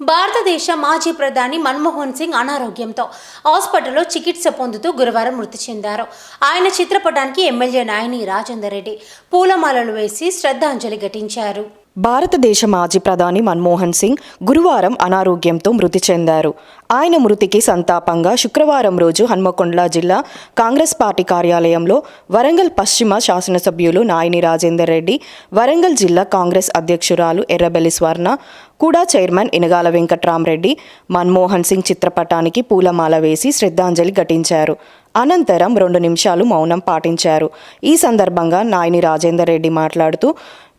భారతదేశ మాజీ ప్రధాని మన్మోహన్ సింగ్ అనారోగ్యంతో హాస్పిటల్లో చికిత్స పొందుతూ గురువారం మృతి చెందారు. ఆయన చిత్రపటానికి ఎమ్మెల్యే నాయని రాజేందర్ రెడ్డి పూలమాలలు వేసి శ్రద్ధాంజలి ఘటించారు. భారతదేశ మాజీ ప్రధాని మన్మోహన్ సింగ్ గురువారం అనారోగ్యంతో మృతి చెందారు. ఆయన మృతికి సంతాపంగా శుక్రవారం రోజు హన్మకొండ జిల్లా కాంగ్రెస్ పార్టీ కార్యాలయంలో వరంగల్ పశ్చిమ శాసనసభ్యులు నాయని రాజేందర్ రెడ్డి వరంగల్ జిల్లా కాంగ్రెస్ అధ్యక్షురాలు ఎర్రబెల్లి స్వర్ణ కూడా చైర్మన్ ఇనగాల వెంకట్రామరెడ్డి మన్మోహన్ సింగ్ చిత్రపటానికి పూలమాల వేసి శ్రద్ధాంజలి ఘటించారు. అనంతరం రెండు నిమిషాలు మౌనం పాటించారు. ఈ సందర్భంగా నాయని రాజేందర్ రెడ్డి మాట్లాడుతూ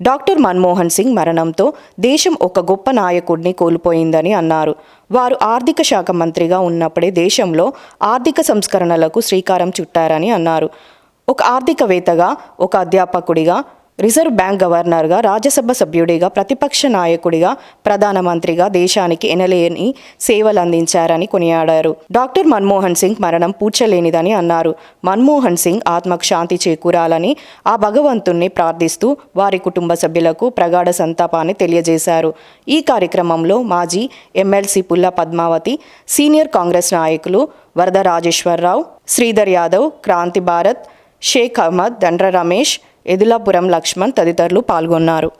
డాక్టర్ మన్మోహన్ సింగ్ మరణంతో దేశం ఒక గొప్ప నాయకుడిని కోల్పోయిందని అన్నారు. వారు ఆర్థిక శాఖ మంత్రిగా ఉన్నప్పుడే దేశంలో ఆర్థిక సంస్కరణలకు శ్రీకారం చుట్టారని అన్నారు. ఒక ఆర్థికవేత్తగా ఒక అధ్యాపకుడిగా రిజర్వ్ బ్యాంక్ గవర్నర్గా రాజ్యసభ సభ్యుడిగా ప్రతిపక్ష నాయకుడిగా ప్రధానమంత్రిగా దేశానికి ఎనలేని సేవలు అందించారని కొనియాడారు. డాక్టర్ మన్మోహన్ సింగ్ మరణం పూడ్చలేనిదని అన్నారు. మన్మోహన్ సింగ్ ఆత్మకు శాంతి చేకూరాలని ఆ భగవంతుణ్ణి ప్రార్థిస్తూ వారి కుటుంబ సభ్యులకు ప్రగాఢ సంతాపాన్ని తెలియజేశారు. ఈ కార్యక్రమంలో మాజీ ఎమ్మెల్సీ పుల్ల పద్మావతి సీనియర్ కాంగ్రెస్ నాయకులు వరద రాజేశ్వరరావు శ్రీధర్ యాదవ్ క్రాంతి భారత్ షేక్ అహ్మద్ దండ్ర రమేష్ ఎదులాపురం లక్ష్మణ్ తదితరులు పాల్గొన్నారు.